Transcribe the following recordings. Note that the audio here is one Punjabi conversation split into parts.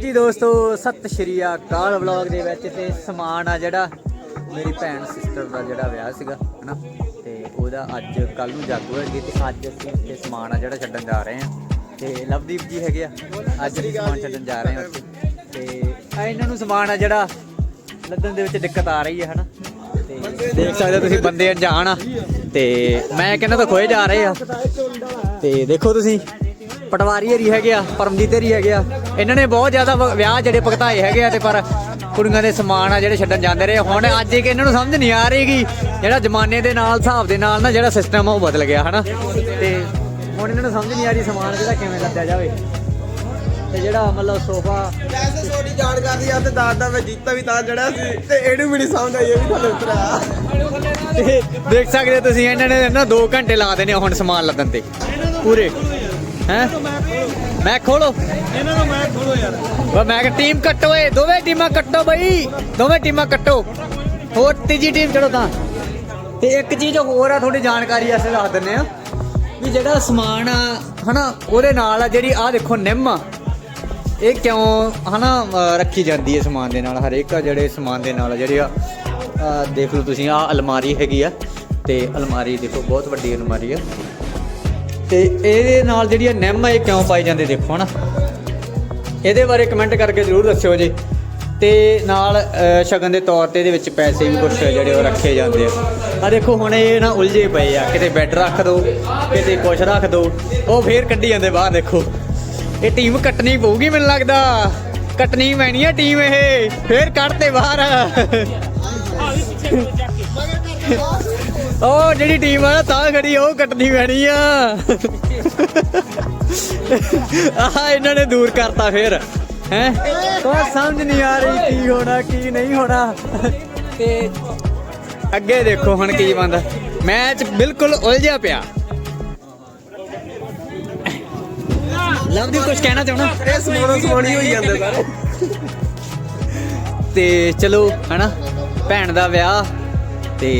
ਜੀ ਦੋਸਤੋ, ਸਤਿ ਸ਼੍ਰੀ ਅਕਾਲ ਵਲੌਗ ਦੇ ਵਿੱਚ ਤੇ ਸਮਾਨ ਆ ਜਿਹੜਾ ਮੇਰੀ ਭੈਣ ਸਿਸਟਰ ਦਾ ਜਿਹੜਾ ਵਿਆਹ ਸੀਗਾ, ਹਨਾ? ਤੇ ਉਹਦਾ ਅੱਜ ਕੱਲ ਨੂੰ ਜਾਗੋ ਹੈਗੀ ਤੇ ਅੱਜ ਅਸੀਂ ਉੱਥੇ ਸਮਾਨ ਆ ਜਿਹੜਾ ਛੱਡਣ ਜਾ ਰਹੇ ਹਾਂ। ਤੇ ਲਵਦੀਪ ਜੀ ਹੈਗੇ ਆ, ਅੱਜ ਅਸੀਂ ਸਮਾਨ ਛੱਡਣ ਜਾ ਰਹੇ ਹਾਂ ਉੱਥੇ। ਤੇ ਆ ਇਹਨਾਂ ਨੂੰ ਸਮਾਨ ਆ ਜਿਹੜਾ ਲੱਦਣ ਦੇ ਵਿੱਚ ਦਿੱਕਤ ਆ ਰਹੀ ਹੈ, ਹਨਾ? ਤੇ ਦੇਖ ਸਕਦੇ ਹੋ ਤੁਸੀਂ ਬੰਦੇ ਅਣਜਾਣ ਆ। ਤੇ ਮੈਂ ਕਹਿੰਦਾ ਤਾਂ ਖੋਏ ਜਾ ਰਹੇ ਆ। ਤੇ ਦੇਖੋ ਤੁਸੀਂ, ਪਟਵਾਰੀ ਹਰੀ ਹੈਗੇ ਆ, ਪਰਮਜੀਤ ਹਰੀ ਹੈਗੇ ਆ। ਇਹਨਾਂ ਨੇ ਬਹੁਤ ਜ਼ਿਆਦਾ ਵ- ਵਿਆਹ ਜਿਹੜੇ ਭਗਤਾਏ ਹੈਗੇ ਆ ਤੇ ਪਰ ਕੁੜੀਆਂ ਦੇ ਸਮਾਨ ਆ ਜਿਹੜੇ ਛੱਡਣ ਜਾਂਦੇ ਰਹੇ। ਹੁਣ ਅੱਜ ਇੱਕ ਇਹਨਾਂ ਨੂੰ ਸਮਝ ਨਹੀਂ ਆ ਰਹੀ ਕਿ ਜਿਹੜਾ ਜ਼ਮਾਨੇ ਦੇ ਨਾਲ ਹਿਸਾਬ ਦੇ ਨਾਲ ਨਾ ਜਿਹੜਾ ਸਿਸਟਮ ਆ ਉਹ ਬਦਲ ਗਿਆ ਹਨਾ? ਤੇ ਹੁਣ ਇਹਨਾਂ ਨੂੰ ਸਮਝ ਨਹੀਂ ਆ ਰਹੀ ਸਮਾਨ ਜਿਹੜਾ ਕਿਵੇਂ ਲੱਦਿਆ ਜਾਵੇ। ਤੇ ਜਿਹੜਾ ਮਤਲਬ ਸੋਫਾ ਵੈਸੇ ਛੋਟੀ ਜਾਣਕਾਰੀ ਆ ਤੇ ਦਾਦਾ ਮੈਂ ਜੀਤਾ ਵੀ ਤਾਂ ਜੜਿਆ ਸੀ ਤੇ ਇਹਨੂੰ ਵੀ ਨਹੀਂ ਸਮਝ ਆਈ ਇਹ ਵੀ ਥੱਲੇ ਉਤਰਿਆ। ਤੇ ਦੇਖ ਸਕਦੇ ਹੋ ਤੁਸੀਂ ਇਹਨਾਂ ਨੇ ਨਾ 2 ਘੰਟੇ ਲਾ ਦੇਣੇ ਹੁਣ ਸਮਾਨ ਲੱਦਣ ਤੇ। ਪੂਰੇ। ਹੈ? ਮੈਂ ਖੋਲੋ। ਇਹਨਾਂ ਨੂੰ ਮੈਂ ਖੋਲੋ ਯਾਰ। ਵਾ ਮੈਂ ਕਿ ਟੀਮ ਕੱਟੋ ਏ ਦੋਵੇਂ ਟੀਮਾਂ ਕੱਟੋ ਬਈ। ਦੋਵੇਂ ਟੀਮਾਂ ਕੱਟੋ। ਹੋਰ ਤੀਜੀ ਟੀਮ ਚਲੋ ਤਾਂ। ਤੇ ਇੱਕ ਚੀਜ਼ ਹੋਰ ਆ ਥੋੜੀ ਜਾਣਕਾਰੀ ਅਸੀਂ ਦੱਸ ਦਿੰਨੇ ਆ ਵੀ ਜਿਹੜਾ ਸਮਾਨ ਆ ਹਨਾ ਉਹਦੇ ਨਾਲ ਆ ਜਿਹੜੀ ਆ ਦੇਖੋ ਨਿੰਮ ਆ। ਇਹ ਕਿਉਂ ਹਨਾ ਰੱਖੀ ਜਾਂਦੀ ਹੈ ਸਮਾਨ ਦੇ ਨਾਲ? ਹਰੇਕ ਆ ਜਿਹੜੇ ਸਮਾਨ ਦੇ ਨਾਲ ਜਿਹੜੀ ਆ ਦੇਖ ਲਓ ਤੁਸੀਂ ਆ ਅਲਮਾਰੀ ਹੈਗੀ ਆ। ਤੇ ਅਲਮਾਰੀ ਦੇਖੋ ਬਹੁਤ ਵੱਡੀ ਅਲਮਾਰੀ ਆ। ਤੇ ਇਹਦੇ ਨਾਲ ਜਿਹੜੀ ਆ ਨਿੰਮ ਇਹ ਕਿਉਂ ਪਾਈ ਜਾਂਦੇ ਦੇਖੋ ਹਨਾ? ਇਹਦੇ ਬਾਰੇ ਕਮੈਂਟ ਕਰਕੇ ਜ਼ਰੂਰ ਦੱਸਿਓ ਜੀ। ਤੇ ਨਾਲ ਸ਼ਗਨ ਦੇ ਤੌਰ ਤੇ ਇਹਦੇ ਵਿੱਚ ਪੈਸੇ ਵੀ ਕੁਝ ਜਿਹੜੇ ਉਹ ਰੱਖੇ ਜਾਂਦੇ ਆ। ਆ ਦੇਖੋ, ਹੁਣ ਇਹ ਨਾ ਉਲਝੇ ਪਏ ਆ। ਕਿਤੇ ਬੈੱਡ ਰੱਖ ਦੋ, ਕਿਤੇ ਕੁਝ ਰੱਖ ਦੋ। ਉਹ ਫੇਰ ਕੱਢੀ ਜਾਂਦੇ ਬਾਹਰ, ਦੇਖੋ। ਇਹ ਟੀਮ ਕੱਟਣੀ ਪਊਗੀ ਮੈਨੂੰ ਲੱਗਦਾ। ਕੱਟਣੀ ਪੈਣੀ ਆ ਟੀਮ ਇਹ। ਫੇਰ ਕੱਢਤੇ ਬਾਹਰ। ਉਹ ਜਿਹੜੀ ਟੀਮ ਆ ਨਾ ਤਾਂ ਖੜੀ ਉਹ ਕੱਟਣੀ ਪੈਣੀ ਆ। ਆਹ ਇਹਨਾਂ ਨੇ ਦੂਰ ਕਰਤਾ ਫੇਰ। ਹੈ? ਕੋਈ ਸਮਝ ਨਹੀਂ ਆ ਰਹੀ ਕੀ ਹੋਣਾ ਕੀ ਨਹੀਂ ਹੋਣਾ। ਤੇ ਅੱਗੇ ਦੇਖੋ ਹੁਣ ਕੀ ਬੰਦਾ ਮੈਚ ਬਿਲਕੁਲ ਉਲਝਿਆ ਪਿਆ। ਲਵਦੀਪ ਕੁਝ ਕਹਿਣਾ ਚਾਹਣਾ ਇਹ ਸਮਾਨੋ ਸਮਾਨੀ ਹੋਈ ਜਾਂਦੇ ਸਾਰੇ। ਤੇ ਚਲੋ ਹਨਾ? ਭੈਣ ਦਾ ਵਿਆਹ ਤੇ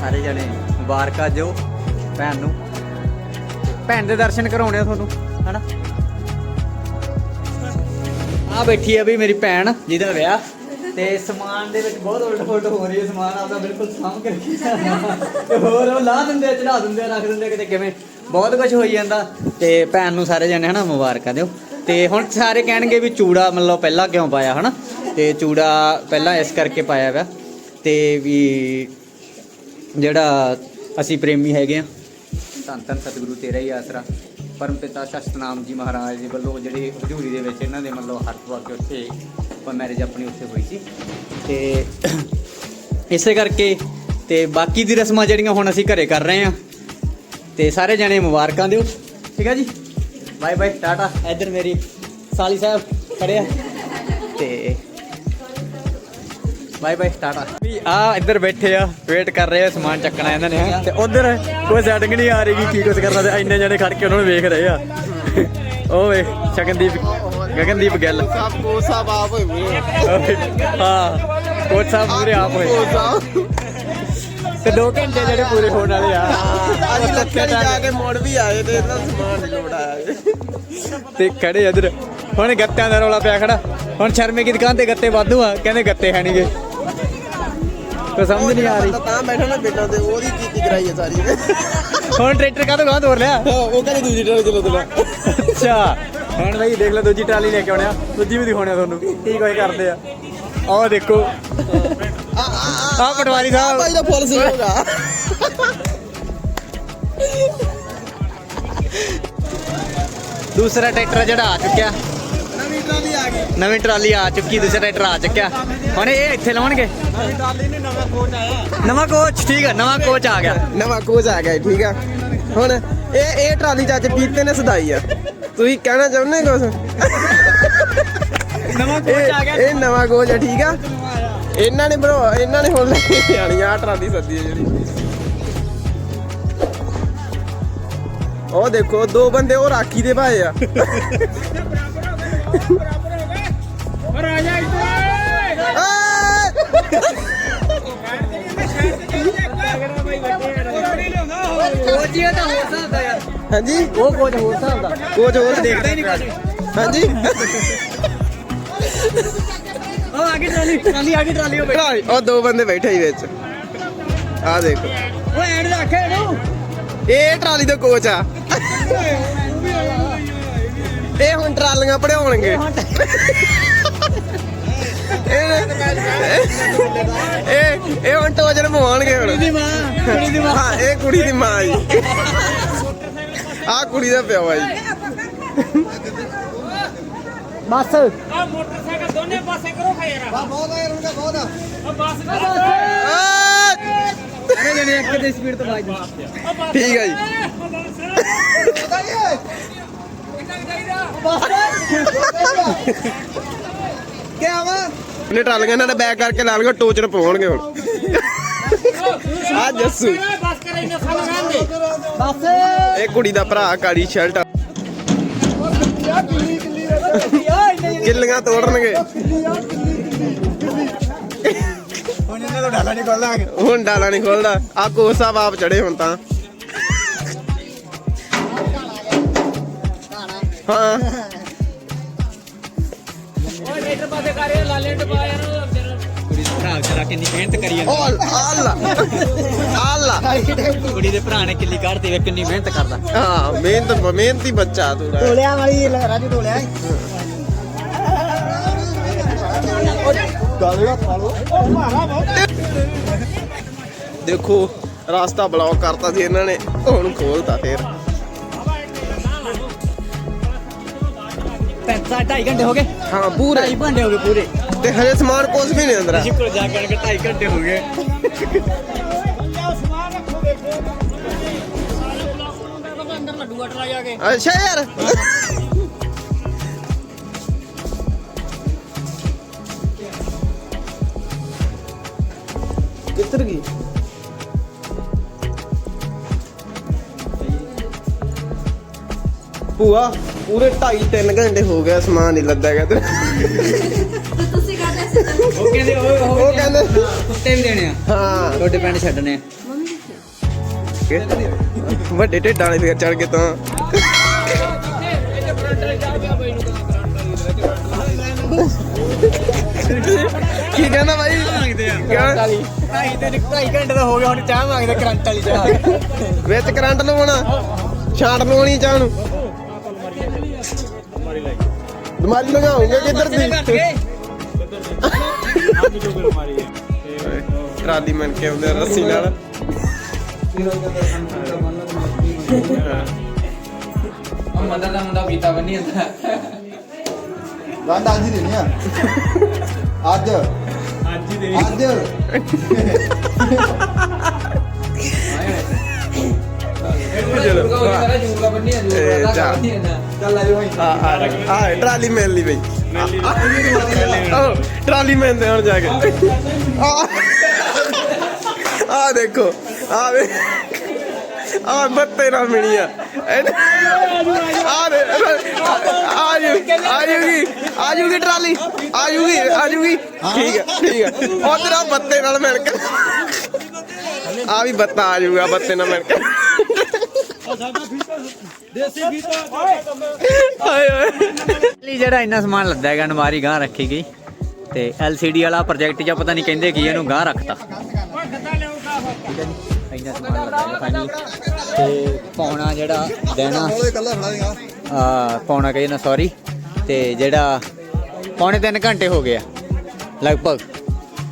ਸਾਰੇ ਜਣੇ ਮੁਬਾਰਕਾਂ ਜੋ ਭੈਣ ਨੂੰ। ਭੈਣ ਦੇ ਦਰਸ਼ਨ ਕਰਾਉਣੇ ਆ ਤੁਹਾਨੂੰ, ਹਨਾ? ਆ ਬੈਠੀ ਆ ਵੀ ਮੇਰੀ ਭੈਣ, ਜਿਹਦਾ ਵਿਆਹ। ਤੇ ਸਮਾਨ ਦੇ ਵਿੱਚ ਬਹੁਤ ਉਲਟ ਪੁਲਟ ਹੋ ਰਹੀ ਹੈ ਸਮਾਨ, ਆਪਦਾ ਬਿਲਕੁਲ ਸਾਂਭ ਕੇ ਰੱਖਿਆ ਤੇ ਹੋਰ ਉਹ ਲਾ ਦਿੰਦੇ ਚੜਾ ਦਿੰਦੇ ਆ, ਰੱਖ ਦਿੰਦੇ ਕਿਤੇ ਕਿਵੇਂ। ਬਹੁਤ ਕੁਝ ਹੋਈ ਜਾਂਦਾ। ਤੇ ਭੈਣ ਨੂੰ ਸਾਰੇ ਜਣੇ, ਹਨਾ, ਮੁਬਾਰਕਾਂ ਦਿਓ। ਤੇ ਹੁਣ ਸਾਰੇ ਕਹਿਣਗੇ ਵੀ ਚੂੜਾ ਮਤਲਬ ਪਹਿਲਾਂ ਕਿਉਂ ਪਾਇਆ, ਹਨਾ? ਤੇ ਚੂੜਾ ਪਹਿਲਾਂ ਇਸ ਕਰਕੇ ਪਾਇਆ ਵਾ। ਤੇ ਵੀ ਜਿਹੜਾ ਅਸੀਂ ਪ੍ਰੇਮੀ ਹੈਗੇ ਆ। ਧੰਨ ਧੰਨ ਸਤਿਗੁਰੂ ਤੇਰਾ ਹੀ ਆਸਰਾ। ਪਰਮ ਪਿਤਾ ਸ਼ਸਤਨਾਮ ਜੀ ਮਹਾਰਾਜ ਦੇ ਵੱਲੋਂ ਜਿਹੜੇ ਹਜ਼ੂਰੀ ਦੇ ਵਿੱਚ ਇਹਨਾਂ ਦੇ ਮਤਲਬ ਹੱਥ ਪਾ ਕੇ ਉੱਥੇ ਆਪਾਂ ਮੈਰਿਜ ਆਪਣੀ ਉੱਥੇ ਹੋਈ ਸੀ। ਤੇ ਇਸੇ ਕਰਕੇ ਤੇ ਬਾਕੀ ਦੀ ਰਸਮਾਂ ਜਿਹੜੀਆਂ ਹੁਣ ਅਸੀਂ ਘਰੇ ਕਰ ਰਹੇ ਆ, ਤੇ ਸਾਰੇ ਜਣੇ ਮੁਬਾਰਕਾਂ ਦਿਓ। ਠੀਕ ਆ ਜੀ? ਬਾਏ ਬਾਏ ਟਾਟਾ ਇੱਧਰ ਮੇਰੀ ਸਾਲੀ ਸਾਹਿਬ ਖੜੇ ਆ। ਤੇ ਬਾਏ ਬਾਏ ਟਾਟਾ। ਵੀ ਆ ਇੱਧਰ ਬੈਠੇ ਆ ਵੇਟ ਕਰ ਰਹੇ ਆ ਸਮਾਨ ਚੱਕਣਾ ਇਹਨਾਂ ਨੇ। ਤੇ ਉਧਰ ਕੋਈ ਸੈਟਿੰਗ ਨਹੀਂ ਆ ਰਹੀ ਕਿ ਕੁਝ ਕਰਨਾ ਤੇ ਇੰਨੇ ਜਣੇ ਖੜ ਕੇ ਉਹਨਾਂ ਨੂੰ ਵੇਖ ਰਹੇ ਆ। ਓਏ ਸ਼ਗਨਦੀਪ ਗਗਨਦੀਪ ਗਿੱਲ। ਸਭ ਕੋ ਸਭ ਆਪ ਹੋਏ ਹਾਂ ਕੋਚ ਸਾਹਿਬ ਪੂਰੇ ਆਪ ਹੋਏ। ਤੇ 2 ਘੰਟੇ ਜਿਹੜੇ ਪੂਰੇ ਹੋਣ ਵਾਲੇ ਆ। ਅੱਜ ਲੱਖੇ ਜਾ ਕੇ ਮੋੜ ਵੀ ਆਏ ਤੇ ਇਹਨਾਂ ਸਮਾਨ ਲੋੜ ਆਇਆ ਤੇ ਖੜੇ ਇਧਰ। ਹੁਣ ਗੱਤਿਆਂ ਦਾ ਰੌਲਾ ਪਿਆ ਖੜਾ। ਹੁਣ ਸ਼ਰਮੇ ਦੀ ਦੁਕਾਨ ਤੇ ਗੱਤੇ ਵਾਧੂ ਆ ਕਹਿੰਦੇ ਗੱਤੇ ਹੈ ਨਹੀਂਗੇ ਕੋਈ ਸਮਝ ਨਹੀਂ ਆ ਰਹੀ। ਤਾਂ ਬੈਠਾ ਨਾ ਬੇਟਾ ਤੇ ਉਹਦੀ ਕੀਤੀ ਕਰਾਈ ਹੈ ਸਾਰੀ। ਹੁਣ ਟਰੈਕਟਰ ਕਾਹਤੋਂ ਗਾਂ ਤੋਰ ਲਿਆ? ਉਹ ਕਹਿੰਦੇ ਦੂਜੀ ਟਰੇਨ ਚਲੋ ਚਲੋ ਅੱਛਾ ਹੁਣ ਬਈ ਦੇਖ ਲੈ ਦੂਜੀ ਟਰਾਲੀ ਲੈ ਕੇ ਆਉਣਿਆ ਦੂਜੀ ਵੀ ਦਿਖਾਉਣਿਆ ਤੁਹਾਨੂੰ ਕੀ ਕੋਈ ਕਰਦੇ ਆ। ਆਹ ਦੇਖੋ। ਆ ਪਟਵਾਰੀ ਸਾਹਿਬ। ਭਾਈ ਦਾ ਫੁੱਲ ਸੀ ਹੋਗਾ ਦੂਸਰਾ ਟਰੈਕਟਰ ਜਿਹੜਾ ਆ ਚੁੱਕਿਆ। ਨਵੀਂ ਟਰਾਲੀ ਆ ਗਈ। ਨਵੀਂ ਟਰਾਲੀ ਆ ਚੁੱਕੀ ਦੂਸਰਾ ਟਰੈਕਟਰ ਆ ਚੁੱਕਿਆ। ਹੁਣ ਇਹ ਇੱਥੇ ਲਾਉਣਗੇ? ਨਵੀਂ ਟਰਾਲੀ ਨੇ ਨਵਾਂ ਕੋਚ ਆਇਆ। ਨਵਾਂ ਕੋਚ ਠੀਕ ਆ ਨਵਾਂ ਕੋਚ ਆ ਗਿਆ। ਨਵਾਂ ਕੋਚ ਆ ਗਿਆ ਠੀਕ ਆ। ਹੁਣ ਇਹ ਇਹ ਟਰਾਲੀ ਚਾਚੇ ਪੀਤੇ ਨੇ ਸਦਾਈ ਆ। ਤੁਸੀਂ ਕਹਿਣਾ ਚਾਹੁੰਦੇ ਕੁਝ ਨਵਾਂ ਇਹ ਇਹ ਨਵਾਂ ਕੋਚ ਆ ਠੀਕ ਆ? ਇਹਨਾਂ ਨੇ ਬਰੋ ਇਹਨਾਂ ਨੇ ਹੁਣ ਲੈ ਕੇ ਆਣੀ ਆ ਟਰਾਲੀ ਸੱਦੀ ਆ ਜਿਹੜੀ। ਉਹ ਦੇਖੋ ਦੋ ਬੰਦੇ ਉਹ ਰਾਖੀ ਦੇ ਭਾਏ ਆ। ਤਾਂ ਯਾਰ ਹਾਂਜੀ? ਉਹ ਕੋਚ ਹੋ ਸਕਦਾ ਕੋਚ ਹੋਰ ਦੇਖਦਾ ਹੀ ਨਹੀਂ ਕੁਝ। ਹਾਂਜੀ? ਉਹ ਆ ਗਈ ਟਰਾਲੀ। ਟਰਾਲੀ ਆ ਗਈ ਟਰਾਲੀ ਉਹ ਬੈਠਾ। ਉਹ ਦੋ ਬੰਦੇ ਬੈਠੇ ਹੀ ਵਿੱਚ। ਆ ਦੇਖੋ। ਓਏ ਐਂਡ ਰੱਖ ਇਹਨੂੰ। ਇਹ ਟਰਾਲੀ ਦਾ ਕੋਚ ਆ। ਇਹ ਹੁਣ ਟਰਾਲੀਆਂ ਪੜਾਉਣਗੇ ਇਹ ਇਹ ਇਹ ਹੁਣ ਟੋਜਨ ਪਵਾਉਣਗੇ ਹੁਣ। ਦੀ ਮਾਂ ਕੁੜੀ ਦੀ ਮਾਂ। ਹਾਂ ਇਹ ਕੁੜੀ ਦੀ ਮਾਂ ਜੀ। ਆ ਕੁੜੀ ਦਾ ਪਿਓ ਆ ਜੀ। ਬਸ। ਆ ਮੋਟਰਸਾਈਕਲ ਦੋਨੇ ਪਾਸੇ ਕਰੋ ਖੇਰਾ ਬਹੁਤ ਆ ਯਾਰ ਬਹੁਤ ਆ। ਬਸ ਆ, ਅਰੇ ਜਣੇ ਇੱਕ ਦੀ ਸਪੀਡ ਤੋਂ ਬਾਜ ਠੀਕ ਹੈ। ਜੀ। ਕੀ ਆਵਾ ਨੇ ਬੈਕ ਕਰਕੇ ਲਾ ਲਗਾ ਟੋਚਨ ਪਵਾਉਣਗੇ ਹੁਣ। ਆ ਜੱਸੂ। ਬਸ ਦੇ ਇਹ ਕੁੜੀ ਦਾ ਭਰਾ ਕਾਲੀ ਸ਼ਰਟ ਆ। ਕਿੱਲੀਆਂ ਤੋੜਨਗੇ। ਹੁਣ ਇਹਨਾਂ ਤੋਂ ਡਾਲਾ ਨਹੀਂ ਖੋਲਦਾ। ਹੁਣ ਡਾਲਾ ਨਹੀਂ ਖੋਲਦਾ। ਆ ਕੋਚ ਸਾਹਿਬ ਆਪ ਚੜੇ ਹੁਣ ਤਾਂ। ਹਾਂ ਓਏ ਰੇਟਰ ਪਾਸੇ ਕਰ ਇਹ ਲਾਲੇ ਟਪਾ ਯਾਰ ਕੁੜੀ ਦੇ ਭਰਾ ਵਿਚਾਰਾ ਕਿੰਨੀ ਮਿਹਨਤ ਕਰੀ ਜਾਂਦਾ ਓ ਅੱਲਾ ਅੱਲਾ ਕੁੜੀ ਦੇ ਭਰਾ ਨੇ ਕਿੱਲੀ ਕੱਢਦੀ ਵੇ ਕਿੰਨੀ ਮਿਹਨਤ ਕਰਦਾ ਹਾਂ ਮਿਹਨਤ ਮਿਹਨਤੀ ਬੱਚਾ ਤੂੰ ਤਾਂ। ਢੋਲਿਆਂ ਵਾਲੀ ਰਾਜੂ ਢੋਲਿਆ ਦੇਖੋ, ਰਾਸਤਾ ਬਲੌਕ ਕਰਤਾ ਸੀ ਇਹਨਾਂ ਨੇ, ਹੁਣ ਖੋਲਤਾ ਫੇਰ ਪੈਂਤਾ 2.5 ਘੰਟੇ ਹੋ ਗਏ ਹਾਂ ਪੂਰਾ 2.5 ਘੰਟੇ ਹੋ ਗਏ ਪੂਰੇ ਤੇ ਹਜੇ ਸਮਾਨ ਕੁਝ ਵੀ ਨਹੀਂ ਅੰਦਰ ਜੀ ਕੋਲ ਜਾ ਕੇ 2.5 ਘੰਟੇ ਹੋ ਗਏ ਅੰਦਰ ਲੱਡੂ ਅਟਲਾ ਜਾ ਕੇ ਅੱਛਾ ਯਾਰ ਕਿੱਧਰ ਗਈ ਭੂਆ ਪੂਰੇ 2.5 3 ਘੰਟੇ ਹੋ ਗਏ ਸਮਾਨ ਨਹੀਂ ਲੱਦਾ ਗਿਆ ਤੇ। ਤੁਸੀਂ ਕਹਦੇ ਸੀ ਉਹ ਕਹਿੰਦੇ ਉਹ ਉਹ ਕਹਿੰਦੇ ਕੁੱਤੇ ਵੀ ਦੇਣੇ ਆ। ਹਾਂ। ਤੁਹਾਡੇ ਪਿੰਡ ਛੱਡਣੇ ਆ। ਮੰਮੀ ਕਿੱਥੇ ਵੱਡੇ ਢਿੱਡਾਂ ਵਾਲੇ ਫੇਰ ਚੜ ਕੇ ਤਾਂ। ਕੀ ਕਹਿੰਦਾ ਬਾਈ? ਕਿਆ? ਢਾਈ ਤੇ ਢਾਈ ਘੰਟੇ ਦਾ ਹੋ ਗਿਆ ਹੁਣ ਚਾਹ ਮੰਗਦੇ ਕਰੰਟ ਵਾਲੀ ਚਾਹ। ਵਿੱਚ ਕਰੰਟ ਲਵਾਉਣਾ। ਛਾਂਟ ਲਵਾਉਣੀ ਚਾਹ ਨੂੰ। ਬਿਮਾਰੀ ਲਗਾਉਂਗੇ ਕਿੱਧਰ ਦੀ? ਟਰਾਲੀ ਮੰਨ ਕੇ ਆ ਰੱਸੀ ਨਾਲ। ਮਦਨ ਦਾ ਮੁੰਡਾ ਪੀਤਾ ਬੰਨੀ ਜਾਂਦਾ ਗੰਢ ਅੱਜ ਹੀ ਦੇਣੀ ਆ। ਅੱਜ। ਅੱਜ ਹੀ ਦੇਣੀ। ਅੱਜ। ਆ ਟਰਾਲੀ ਮਿਲ ਲਈ ਬਈ। ਟਰਾਲੀ ਮਿਲ ਦੇ ਹੁਣ ਜਾ ਕੇ। ਆ ਆ। ਦੇਖੋ ਆ ਵੇ। ਆ ਬੱਤੇ ਨਾਲ ਮਿਲੀ ਆ। ਇਹਨੇ- ਆ ਦੇ ਆ ਜੂ ਆ ਜੂਗੀ ਆ ਜੂਗੀ ਟਰਾਲੀ। ਆ ਜੂਗੀ ਆ ਜੂਗੀ। ਠੀਕ ਹੈ ਠੀਕ ਹੈ ਉਧਰ ਆ ਬੱਤੇ ਨਾਲ ਮਿਲ ਕੇ। ਆ ਵੀ ਬੱਤਾ ਆ ਜੂਗਾ ਬੱਤੇ ਨਾਲ ਮਿਲ ਕੇ। ਹਾਏ ਹਾਏ। ਲਈ ਜਿਹੜਾ ਇੰਨਾ ਸਮਾਨ ਲੱਦਾ ਹੈਗਾ ਨਮਾਰੀ ਗਾਂ ਰੱਖੀ ਗਈ। ਤੇ LCD ਵਾਲਾ ਪ੍ਰੋਜੈਕਟ ਜਾਂ ਪਤਾ ਨਹੀਂ ਕਹਿੰਦੇ ਕੀ ਇਹਨੂੰ ਗਾਂ ਰੱਖਤਾ। ਇੰਨਾ ਸਮਾਨ ਲੱਦਾ ਹੈ ਫਾਈਨਲੀ ਤੇ ਪੌਣਾ ਜਿਹੜਾ ਦੇਣਾ। ਆ ਪੌਣਾ ਕਹੇ ਨਾ ਸੌਰੀ ਤੇ ਜਿਹੜਾ ਪੌਣੇ 3 ਘੰਟੇ ਹੋ ਗਏ ਆ ਲਗਭਗ।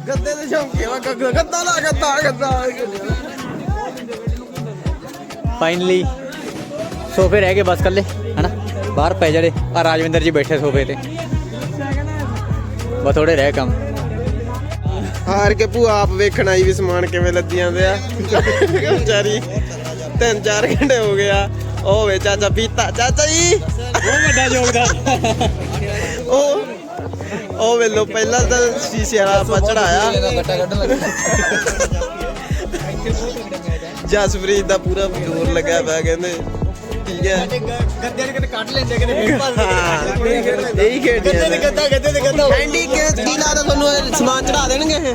ਗੱਦੇ ਦੇ ਸ਼ੌਂਕੀ ਵਾ ਗੱਦਾ ਲਾ ਗੱਦਾ ਗੱਦਾ। ਫਾਈਨਲੀ ਸੋਫੇ ਰਹਿ ਗਏ ਬਸ ਕੱਲੇ ਹਨਾ? ਬਾਹਰ ਪੈ ਜਿਹੜੇ ਆ ਰਾਜਵਿੰਦਰ ਜੀ ਬੈਠੇ ਸੋਫੇ ਤੇ। ਬਸ ਥੋੜੇ ਰਹਿ ਕੰਮ। ਹਾਰ ਕੇ ਭੂਆ ਆਪ ਵੇਖਣ ਆਈ ਵੀ ਸਮਾਨ ਕਿਵੇਂ ਲੱਦੀ ਜਾਂਦੇ ਆ। ਵਿਚਾਰੀ ਤਿੰਨ ਚਾਰ ਘੰਟੇ ਹੋ ਗਿਆ ਉਹ ਵੇ ਚਾਚਾ ਪੀਤਾ। ਚਾਚਾ ਜੀ! ਬਹੁਤ ਵੱਡਾ ਯੋਗਦਾਨ। ਉਹ ਉਹ ਵੇਲੋ ਪਹਿਲਾਂ ਤਾਂ ਸ਼ੀਸ਼ੇ ਵਾਲਾ ਆਪਾਂ ਚੜਾਇਆ ਜਸਪ੍ਰੀਤ ਦਾ ਪੂਰਾ ਜ਼ੋਰ ਲੱਗਿਆ ਪਿਆ ਕਹਿੰਦੇ। ਠੀਕ ਹੈ। ਗੱਦੇ ਦੇ ਕੱਢ ਲੈਂਦੇ ਕਿਤੇ ਹਾਂ ਇਹੀ ਖੇਡਦੇ ਗੱਦੇ ਦੇ ਗੱਦਾ ਗੱਦੇ ਦੇ ਗੱਦਾ। ਐਂਡੀ ਕੀ ਕੀ ਲੱਗਦਾ ਤੁਹਾਨੂੰ ਇਹ ਸਮਾਨ ਚੜਾ ਦੇਣਗੇ ਇਹ?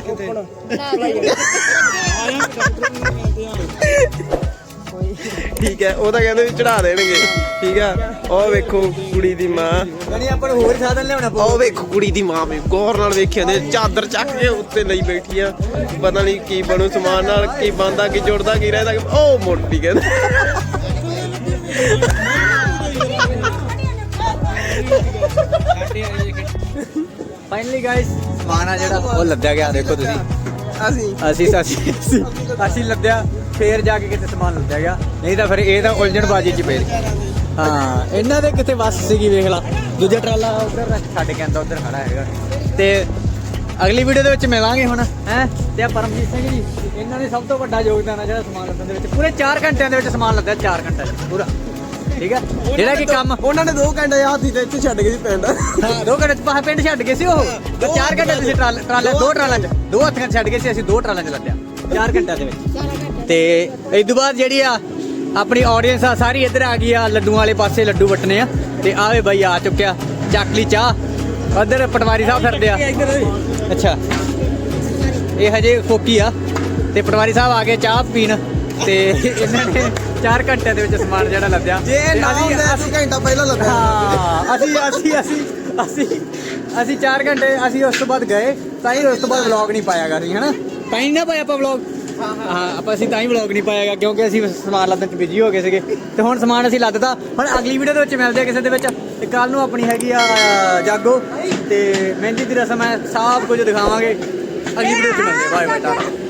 ਠੀਕ ਹੈ ਉਹ ਤਾਂ ਕਹਿੰਦੇ ਵੀ ਚੜਾ ਦੇਣਗੇ। ਠੀਕ ਆ ਉਹ ਵੇਖੋ ਕੁੜੀ ਦੀ ਮਾਂ। ਯਾਨੀ ਆਪਾਂ ਨੂੰ ਹੋਰ ਸਾਧਨ ਲਿਆਉਣਾ ਉਹ ਵੇਖੋ ਕੁੜੀ ਦੀ ਮਾਂ ਵੀ ਗੌਰ ਨਾਲ ਵੇਖਿਆ ਨੇ ਚਾਦਰ ਚੱਕ ਕੇ ਉੱਤੇ ਲਈ ਬੈਠੀ ਆ। ਪਤਾ ਨਹੀਂ ਕੀ ਬਣੂ ਸਮਾਨ ਨਾਲ ਕੀ ਬੰਦਾ ਕੀ ਜੁੜਦਾ ਕੀ ਰਹਿੰਦਾ ਉਹ ਮੋਟੀ ਕਹਿੰਦੇ। ਫਾਈਨਲੀ ਗਾਇਸ ਸਮਾਨ ਜਿਹੜਾ ਉਹ ਲੱਦਿਆ ਗਿਆ ਦੇਖੋ ਤੁਸੀਂ। ਅਸੀਂ। ਅਸੀਂ ਅਸੀਂ ਅਸੀਂ ਲੱਦਿਆ ਫੇਰ ਜਾ ਕੇ ਕਿਤੇ ਸਮਾਨ ਲੱਦਿਆ ਗਿਆ। ਨਹੀਂ ਤਾਂ ਫਿਰ ਇਹ ਤਾਂ ਉਲਝਣ ਬਾਜੀ ਚ ਪੈ ਹਾਂ ਇਹਨਾਂ ਦੇ ਕਿਤੇ ਵੱਸ ਸੀਗੀ ਵੇਖ ਲਾ। ਦੂਜਾ ਟਰਾਲਾ ਉਧਰ ਰੱਖ ਛੱਡ ਕੇ ਆਂਦਾ ਉਧਰ ਖੜਾ ਹੈਗਾ। ਤੇ ਅਗਲੀ ਵੀਡੀਓ ਦੇ ਵਿੱਚ ਮਿਲਾਂਗੇ ਹੁਣ ਹੈ? ਤੇ ਆ ਪਰਮਜੀਤ ਸਿੰਘ ਜੀ ਇਹਨਾਂ ਨੇ ਸਭ ਤੋਂ ਵੱਡਾ ਯੋਗਦਾਨ ਆ ਜਿਹੜਾ ਸਮਾਨ ਲੱਦਣ ਦੇ ਵਿੱਚ। ਪੂਰੇ 4 ਘੰਟਿਆਂ ਦੇ ਵਿੱਚ ਸਮਾਨ ਲੱਦਿਆ 4 ਘੰਟਿਆਂ 'ਚ ਪੂਰਾ। ਠੀਕ ਹੈ? ਜਿਹੜਾ ਕਿ ਕੰਮ ਉਹਨਾਂ ਨੇ 2 ਘੰਟੇ ਸੀ ਤੇ ਇੱਥੇ ਛੱਡ ਕੇ ਸੀ ਪਿੰਡ। ਹਾਂ ਦੋ ਘੰਟੇ ਚ ਪਾਹ ਪਿੰਡ ਛੱਡ ਗਏ ਸੀ ਉਹ। ਤੇ 4 ਘੰਟੇ ਤੁਸੀਂ ਟਰਾਲੇ ਟਰਾਲੇ ਦੋ ਟਰਾਲਾਂ 'ਚ ਦੋ ਹੱਥਾਂ ਛੱਡ ਗਏ ਸੀ ਅਸੀਂ ਦੋ ਟਰਾਲਾਂ 'ਚ ਲੱਦਿਆ 4 ਘੰਟਿਆਂ ਦੇ ਵਿੱਚ। ਤੇ ਇਸ ਤੋਂ ਬਾਅਦ ਜਿਹੜੀ ਆ ਆਪਣੀ ਆਡੀਅנס ਆ ਸਾਰੀ ਇੱਧਰ ਆ ਗਈ ਆ ਲੱਡੂਆਂ ਵਾਲੇ ਪਾਸੇ ਲੱਡੂ ਵਟਨੇ ਆ। ਤੇ ਆਵੇ ਬਾਈ ਆ ਚੁੱਕਿਆ ਚੱਕ ਲਈ ਚਾਹ। ਉਧਰ ਪਟਵਾਰੀ ਸਾਹਿਬ ਫਿਰਦੇ ਆ। ਅੱਛਾ। ਇਹ ਹਜੇ ਫੋਕੀ ਆ। ਤੇ ਪਟਵਾਰੀ ਸਾਹਿਬ ਆ ਗਏ ਚਾਹ ਪੀਣ। ਤੇ ਇਹਨਾਂ ਨੇ 4 ਘੰਟਿਆਂ ਦੇ ਵਿੱਚ ਸਮਾਨ ਜਿਹੜਾ ਲੱਦਿਆ ਜੇ ਨਾ ਅਸੀਂ- ਹੁੰਦਾ ਘੰਟਾ ਪਹਿਲਾਂ ਲੱਗਾ ਹਾਂ ਅਸੀਂ ਅਸੀਂ ਅਸੀਂ ਅਸੀਂ ਅਸੀਂ 4 ਘੰਟੇ ਅਸੀਂ ਉਸ ਤੋਂ ਬਾਅਦ ਗਏ ਤਾਂ ਹੀ ਉਸ ਤੋਂ ਬਾਅਦ ਵਲੌਗ ਨਹੀਂ ਪਾਇਆਗਾ ਅਸੀਂ ਹਨਾ? ਤਾਂ ਹੀ ਨਾ ਪਾਇਆ ਆਪਾਂ ਵਲੌਗ ਹਾਂ ਆਪਾਂ ਅਸੀਂ ਤਾਂ ਹੀ ਵਲੌਗ ਨਹੀਂ ਪਾਇਆਗਾ ਕਿਉਂਕਿ ਅਸੀਂ ਸਮਾਨ ਲੱਦਣ ਚ ਬਿਜ਼ੀ ਹੋ ਗਏ ਸੀਗੇ। ਤੇ ਹੁਣ ਸਮਾਨ ਅਸੀਂ ਲੱਦਤਾ। ਹੁਣ ਅਗਲੀ ਵੀਡੀਓ ਦੇ ਵਿੱਚ ਮਿਲਦੇ ਆ ਕਿਸੇ ਦੇ ਵਿੱਚ। ਤੇ ਕੱਲ ਨੂੰ ਆਪਣੀ ਹੈਗੀ ਆ ਜਾਗੋ। ਤੇ ਮਹਿੰਦੀ ਦੀ ਰਸਮ ਹੈ ਸਭ ਕੁਝ ਦਿਖਾਵਾਂਗੇ। ਅਗਲੀ ਵੀਡੀਓ ਚ ਮਿਲਦੇ ਬਾਏ ਬਾਏ ਟਾਟਾ।